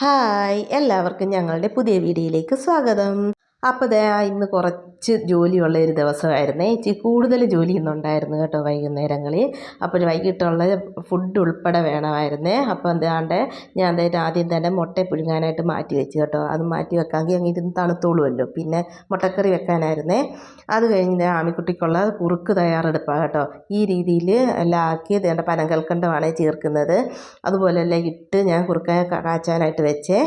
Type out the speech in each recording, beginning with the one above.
Hi എല്ലാവർക്കും ഞങ്ങളുടെ പുതിയ വീഡിയോയിലേക്ക് സ്വാഗതം. അപ്പോൾ ദേ ഇന്ന് കുറച്ച് ജോലിയുള്ള ഒരു ദിവസമായിരുന്നേ. ഇച്ചിരി കൂടുതൽ ജോലി ഇന്നുണ്ടായിരുന്നു കേട്ടോ വൈകുന്നേരങ്ങളിൽ. അപ്പോൾ വൈകിട്ടുള്ള ഫുഡ് ഉൾപ്പെടെ വേണമായിരുന്നേ. അപ്പോൾ എന്താണ്ട് ഞാൻ ദേ ആദ്യം തന്നെ മുട്ട പുഴുങ്ങാനായിട്ട് മാറ്റി വെച്ചു കേട്ടോ. അത് മാറ്റി വെക്കാമെങ്കിൽ അങ്ങ് ഇരുന്ന് തണുത്തോളുമല്ലോ. പിന്നെ മുട്ടക്കറി വെക്കാനായിരുന്നേ. അത് കഴിഞ്ഞ് ആമിക്കുട്ടിക്കുള്ള കുറുക്ക് തയ്യാറെടുപ്പാണ് കേട്ടോ. ഈ രീതിയിൽ എല്ലാം ആക്കി വേണ്ട പനങ്കൽക്കണ്ടമാണ് ചേർക്കുന്നത്. അതുപോലെ എല്ലാം ഇട്ട് ഞാൻ കുറുക്കാൻ കാച്ചാനായിട്ട് വെച്ചേ.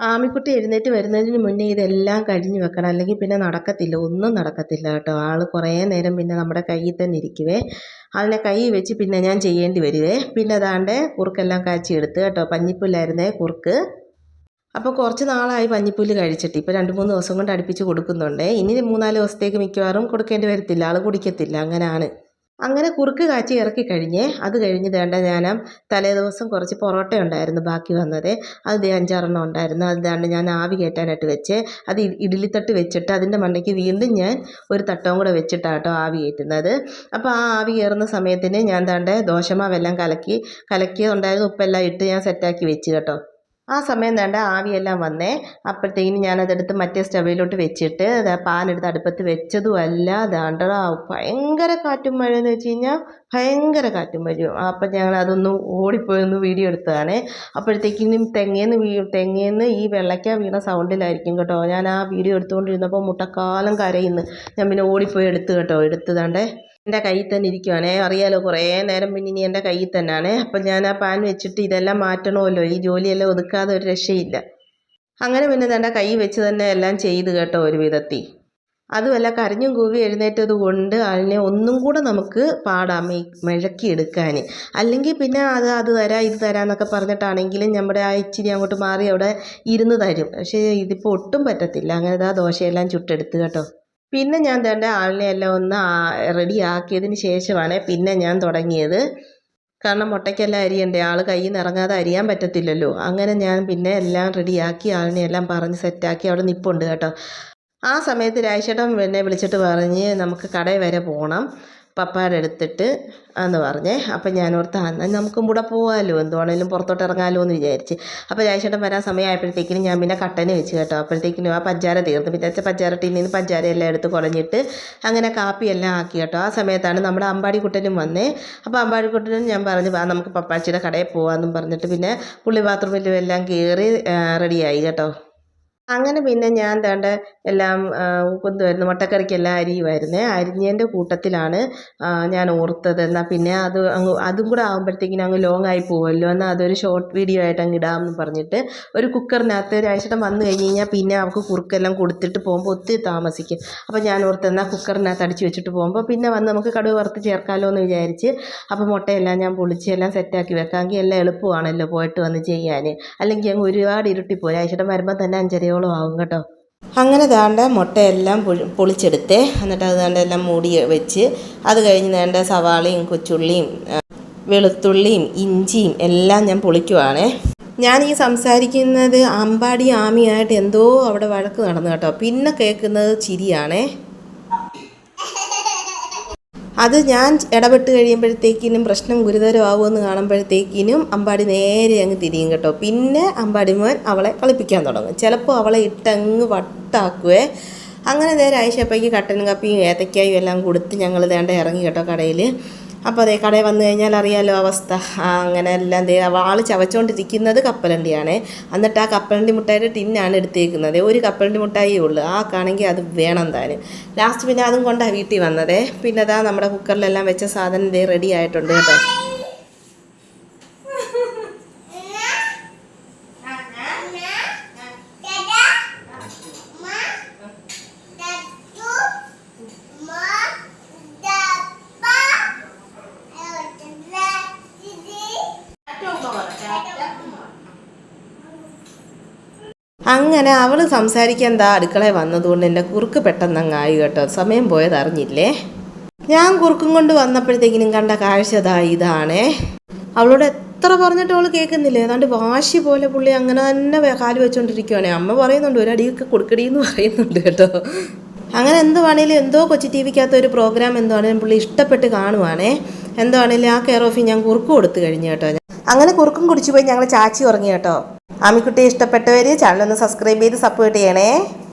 ആമിക്കുട്ടി എഴുന്നേറ്റ് വരുന്നതിന് മുന്നേ ഇതെല്ലാം കഴിഞ്ഞ് വെക്കണം. അല്ലെങ്കിൽ പിന്നെ നടക്കത്തില്ല. ഒന്നും നടക്കത്തില്ല കേട്ടോ. ആൾ കുറേ നേരം പിന്നെ നമ്മുടെ കയ്യിൽ തന്നെ ഇരിക്കുവേ. അതിനെ കൈ വെച്ച് പിന്നെ ഞാൻ ചെയ്യേണ്ടി വരുവേ. പിന്നെ അതാണ്ട് കുറുക്കെല്ലാം കാച്ചി എടുത്ത് കേട്ടോ. പഞ്ഞിപ്പുല്ലായിരുന്നേ കുറുക്ക്. അപ്പോൾ കുറച്ച് നാളായി പഞ്ഞിപ്പുല്ല് കഴിച്ചിട്ട്. ഇപ്പോൾ രണ്ട് മൂന്ന് ദിവസം കൊണ്ട് അടുപ്പിച്ച് കൊടുക്കുന്നുണ്ട്. ഇനി മൂന്നാൽ ദിവസത്തേക്ക് മിക്കവാറും കൊടുക്കേണ്ടി വരത്തില്ല. ആൾ കുടിക്കത്തില്ല. അങ്ങനെയാണ് അങ്ങനെ കുറുക്ക് കാച്ചി ഇറക്കി കഴിഞ്ഞ് അത് കഴിഞ്ഞ് വേണ്ട ഞാൻ തലേ ദിവസം കുറച്ച് പൊറോട്ട ഉണ്ടായിരുന്നു ബാക്കി വന്നത്. അത് അഞ്ചാറെണ്ണം ഉണ്ടായിരുന്നു. അത് ദാണ്ട് ഞാൻ ആവി കയറ്റാനായിട്ട് വെച്ച് അത് ഇഡ്ഡലി ഇഡ്ഡലിത്തട്ട് വെച്ചിട്ട് അതിന്റെ മണ്ടയ്ക്ക് വീണ്ടും ഞാൻ ഒരു തട്ടവും കൂടെ വെച്ചിട്ടാണ് കേട്ടോ ആവി കയറ്റുന്നത്. അപ്പോൾ ആ ആവി കയറുന്ന സമയത്തിന് ഞാൻ ദാണ്ട് ദോശമാവെല്ലാം കലക്കി കലക്കിയതുണ്ടായിരുന്നു. ഉപ്പെല്ലാം ഇട്ട് ഞാൻ സെറ്റാക്കി വെച്ച് കേട്ടോ. ആ സമയം വേണ്ട ആവിയെല്ലാം വന്നേ. അപ്പോഴത്തേക്കിന് ഞാനതെടുത്ത് മറ്റേ സ്റ്റവിലോട്ട് വെച്ചിട്ട് പാലെടുത്ത് അടുപ്പത്ത് വെച്ചതും അല്ല ദാണ്ടടാ ഭയങ്കര കാറ്റും മഴ എന്ന് വെച്ച് കഴിഞ്ഞാൽ ഭയങ്കര കാറ്റും മഴയും. അപ്പം ഞങ്ങൾ അതൊന്ന് ഓടിപ്പോയൊന്ന് വീഡിയോ എടുത്തതാണ്. അപ്പോഴത്തേക്കിനും തെങ്ങേന്ന് വീ തെങ്ങേന്ന് ഈ വെള്ളയ്ക്ക വീണ സൗണ്ടിലായിരിക്കും കേട്ടോ. ഞാൻ ആ വീഡിയോ എടുത്തുകൊണ്ടിരുന്നപ്പോൾ മുട്ടക്കാലം കരയിന്ന്. ഞാൻ പിന്നെ ഓടിപ്പോയി എടുത്ത് കേട്ടോ. എടുത്തതാണ്ടേ എന്റെ കയ്യിൽ തന്നെ ഇരിക്കുവാണേ. അറിയാലോ കുറേ നേരം പിന്നെ ഇനി എന്റെ കയ്യിൽ തന്നെയാണ് അപ്പം ഞാൻ ആ പാൻ വെച്ചിട്ട് ഇതെല്ലാം മാറ്റണമല്ലോ. ഈ ജോലിയെല്ലാം ഒതുക്കാതെ ഒരു രക്ഷയില്ല. അങ്ങനെ പിന്നെ എന്റെ കൈ വെച്ച് തന്നെ എല്ലാം ചെയ്ത് കേട്ടോ ഒരു വിധത്തിൽ. അതുമല്ല കരഞ്ഞും കൂവി എഴുന്നേറ്റത് കൊണ്ട് അതിനെ ഒന്നും കൂടെ നമുക്ക് പാടാം ഈ മിഴക്കി എടുക്കാൻ അല്ലെങ്കിൽ പിന്നെ അത് അത് തരാം ഇത് തരാം എന്നൊക്കെ പറഞ്ഞിട്ടാണെങ്കിലും നമ്മുടെ ആ ഇച്ചിരി അങ്ങോട്ട് മാറി അവിടെ ഇരുന്ന് തരും. പക്ഷേ ഇതിപ്പോൾ ഒട്ടും പറ്റത്തില്ല. അങ്ങനെ ആ ദോശയെല്ലാം ചുട്ടെടുത്ത് കേട്ടോ. പിന്നെ ഞാൻ തന്നെ ആളിനെ എല്ലാം ഒന്ന് റെഡി ആക്കിയതിന് ശേഷമാണ് പിന്നെ ഞാൻ തുടങ്ങിയത്. കാരണം മുട്ടയ്ക്കെല്ലാം അരിയണ്ടേ. ആൾ കയ്യിൽ നിന്ന് ഇറങ്ങാതെ അരിയാൻ പറ്റത്തില്ലല്ലോ. അങ്ങനെ ഞാൻ പിന്നെ എല്ലാം റെഡിയാക്കി ആളിനെ എല്ലാം പറഞ്ഞ് സെറ്റാക്കി അവിടെ നിൽപ്പുണ്ട് കേട്ടോ. ആ സമയത്ത് രാജേട്ടൻ എന്നെ വിളിച്ചിട്ട് പറഞ്ഞ് നമുക്ക് കടയിൽ വരെ പോകണം പപ്പായുടെ എടുത്തിട്ട് എന്ന് പറഞ്ഞേ. അപ്പം ഞാൻ ഓർത്ത് എന്നാൽ നമുക്കും കൂടെ പോകാമല്ലോ എന്തുവാണേലും പുറത്തോട്ട് ഇറങ്ങാമല്ലോ എന്ന് വിചാരിച്ച്. അപ്പോൾ ജയശേട്ടൻ വരാൻ സമയമായപ്പോഴത്തേക്കിനും ഞാൻ പിന്നെ കട്ടന് വെച്ച് കേട്ടോ. അപ്പോഴത്തേക്കിനും ആ പഞ്ചാര തീർന്നു. പിന്നെ വെച്ചാൽ പഞ്ചാര ടീനിൽ നിന്ന് പഞ്ചാര എല്ലാം എടുത്ത് കുഴഞ്ഞിട്ട് അങ്ങനെ കാപ്പി എല്ലാം ആക്കി കേട്ടോ. ആ സമയത്താണ് നമ്മുടെ അമ്പാടി കുട്ടനും വന്നേ. അപ്പോൾ അമ്പാടി കുട്ടനും ഞാൻ പറഞ്ഞു ആ നമുക്ക് പപ്പാച്ചിയുടെ കടയിൽ പോകാമെന്നും പറഞ്ഞിട്ട് പിന്നെ പുള്ളി ബാത്റൂമിലും എല്ലാം കയറി റെഡിയായി കേട്ടോ. അങ്ങനെ പിന്നെ ഞാൻ എന്താണ്ട് എല്ലാം കൊണ്ടുവരുന്നു. മുട്ടക്കറിക്കെല്ലാം അരിയുമായിരുന്നേ. അരിഞ്ഞതിന്റെ കൂട്ടത്തിലാണ് ഞാൻ ഓർത്തത്. എന്നാൽ പിന്നെ അത് അങ്ങ് അതും കൂടെ ആകുമ്പോഴത്തേക്കിനും അങ്ങ് ലോങ്ങ് ആയി പോകുമല്ലോ എന്നാൽ അതൊരു ഷോർട്ട് വീഡിയോ ആയിട്ട് അങ്ങ് ഇടാമെന്ന് പറഞ്ഞിട്ട് ഒരു കുക്കറിനകത്ത് രാഴ്ചട്ടം വന്നു കഴിഞ്ഞ് കഴിഞ്ഞാൽ പിന്നെ അവൾക്ക് കുറുക്കെല്ലാം കൊടുത്തിട്ട് പോകുമ്പോൾ ഒത്തിരി താമസിക്കും. അപ്പോൾ ഞാൻ ഓർത്ത് എന്നാൽ കുക്കറിനകത്ത് അടിച്ച് വെച്ചിട്ട് പോകുമ്പോൾ പിന്നെ വന്ന് നമുക്ക് കടുക് വറുത്ത് ചേർക്കാമല്ലോ എന്ന് വിചാരിച്ച് അപ്പോൾ മുട്ടയെല്ലാം ഞാൻ പൊളിച്ച് എല്ലാം സെറ്റാക്കി വെക്കാമെങ്കിൽ എല്ലാം എളുപ്പമാണല്ലോ പോയിട്ട് വന്ന് ചെയ്യാൻ അല്ലെങ്കിൽ അങ്ങ് ഒരുപാട് ഇരുട്ടിപ്പോയി. രാഴ്ചട്ടം വരുമ്പോൾ തന്നെ അഞ്ചരയോളം ആവും കേട്ടോ. അങ്ങനെ താണ്ട മുട്ടയെല്ലാം പൊളി പൊളിച്ചെടുത്ത്. എന്നിട്ട് അത് താണ്ട എല്ലാം മൂടി വെച്ച് അത് കഴിഞ്ഞ് താണ്ട സവാളയും കൊച്ചുള്ളിയും വെളുത്തുള്ളിയും ഇഞ്ചിയും എല്ലാം ഞാൻ പൊളിക്കുവാണേ. ഞാൻ ഈ സംസാരിക്കുന്നത് അമ്പാടി ആമിയായിട്ട് എന്തോ അവിടെ വഴക്ക് നടന്നു കേട്ടോ. പിന്നെ കേൾക്കുന്നത് ചിരിയാണേ. അത് ഞാൻ ഇടപെട്ട് കഴിയുമ്പോഴത്തേക്കിനും പ്രശ്നം ഗുരുതരമാവുമെന്ന് കാണുമ്പോഴത്തേക്കിനും അമ്പാടി നേരെ അങ്ങ് തിരിയും കേട്ടോ. പിന്നെ അമ്പാടി മോൻ അവളെ കളിപ്പിക്കാൻ തുടങ്ങും. ചിലപ്പോൾ അവളെ ഇട്ടങ്ങ് വട്ടാക്കുവേ. അങ്ങനെ നേരെ ആയിഷപ്പയ്ക്ക് കട്ടൻ കാപ്പിയും ഏത്തക്കായും എല്ലാം കൊടുത്ത് ഞങ്ങൾ വേണ്ട ഇറങ്ങി കേട്ടോ കടയിൽ അപ്പോൾ അതേ കടയിൽ വന്നു കഴിഞ്ഞാൽ അറിയാലോ അവസ്ഥ. അങ്ങനെ എല്ലാം ദേ ആൾ ചവച്ചുകൊണ്ടിരിക്കുന്നത് കപ്പലണ്ടിയാണ്. എന്നിട്ട് ആ കപ്പലണ്ടി മുട്ടായിട്ട് ടിന്നാണ് എടുത്തേക്കുന്നത്. ഒരു കപ്പലണ്ടി മുട്ടായിയേ ഉള്ളൂ. ആ കാണെങ്കിൽ അത് വേണം താനും. ലാസ്റ്റ് പിന്നെ അതും കൊണ്ടാണ് വീട്ടിൽ വന്നത്. പിന്നെ അതാ നമ്മുടെ കുക്കറിലെല്ലാം വെച്ച സാധനം ദേ റെഡി ആയിട്ടുണ്ട് കേട്ടോ. അങ്ങനെ അവൾ സംസാരിക്കാൻ എന്താ അടുക്കളയിൽ വന്നതുകൊണ്ട് എന്റെ കുറുക്ക് പെട്ടെന്ന് അങ്ങ് ആയി കേട്ടോ. സമയം പോയത് അറിഞ്ഞില്ലേ? ഞാൻ കുറുക്കും കൊണ്ട് വന്നപ്പോഴത്തേക്കിനും കണ്ട കാഴ്ച ദാ ഇതാണേ. അവളോട് എത്ര പറഞ്ഞിട്ട് അവൾ കേൾക്കുന്നില്ല? ഏതാണ്ട് വാശി പോലെ പുള്ളി അങ്ങനെ തന്നെ കാൽ വെച്ചുകൊണ്ടിരിക്കുവാണേ അമ്മ പറയുന്നുണ്ട് ഒരു അടിയൊക്കെ കൊടുക്കടി എന്ന് പറയുന്നുണ്ട് കേട്ടോ. അങ്ങനെ എന്തുവാണേലും എന്തോ കൊച്ചി ടി വിക്കകത്ത് ഒരു പ്രോഗ്രാം എന്തുവാണേലും പുള്ളി ഇഷ്ടപ്പെട്ട് കാണുവാണേ. എന്തുവാണേലും ആ കെയർ ഓഫിൽ ഞാൻ കുറുക്ക് കൊടുത്തു കഴിഞ്ഞു കേട്ടോ. അങ്ങനെ കുറുക്കും കുടിച്ചു പോയി ഞങ്ങൾ ചാച്ചി ഉറങ്ങി കേട്ടോ. ആമിക്കുട്ടി ഇഷ്ടപ്പെട്ടവർ ഒന്ന് സബ്സ്ക്രൈബ് ചെയ്ത് സപ്പോർട്ട് ചെയ്യണേ.